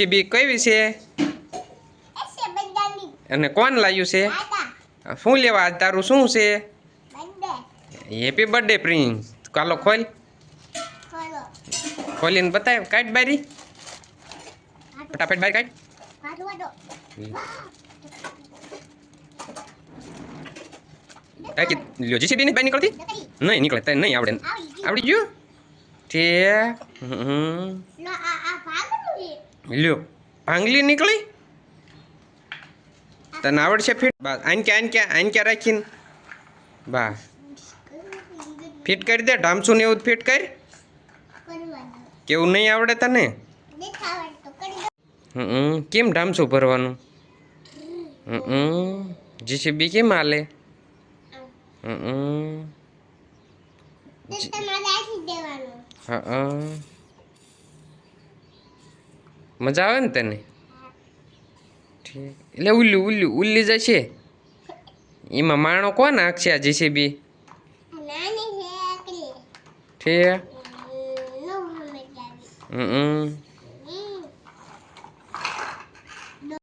JCB કઈ છે? અને કોણ લાવ્યું છે? શું લેવા? આજ તારું શું છે? હેપી બર્થડે પ્રિન્સ કાલો ખોલ. ખોલીને બતાવ કાઢ બારી. ફટાફટ બારી કાઢ. કાંઈ લ્યો જીસીબી ની નીકળતી? નહીં નીકળે તને નહીં આવડે. આવડી ગયું. હમ. લ્યો. ભાંગલી નીકળી? તને આવડશે ફિટ? બસ આન ક્યાં આન ક્યાં આન ક્યાં રાખીને? બસ. ફિટ કરી દે ઢામસું ને એવું ફિટ કર. કેવું નહીં આવડે તને? હમ કેમ ઢામસું ભરવાનું? હમ જીસીબી કેમ હાલે? હમ હા. મજા આવે ને તને? એટલે ઉલ્લી ઉલ્લી ઉલ્લી જશે એમાં માણો કોણ નાખશે આ જીસીબી ઠીક. હમ.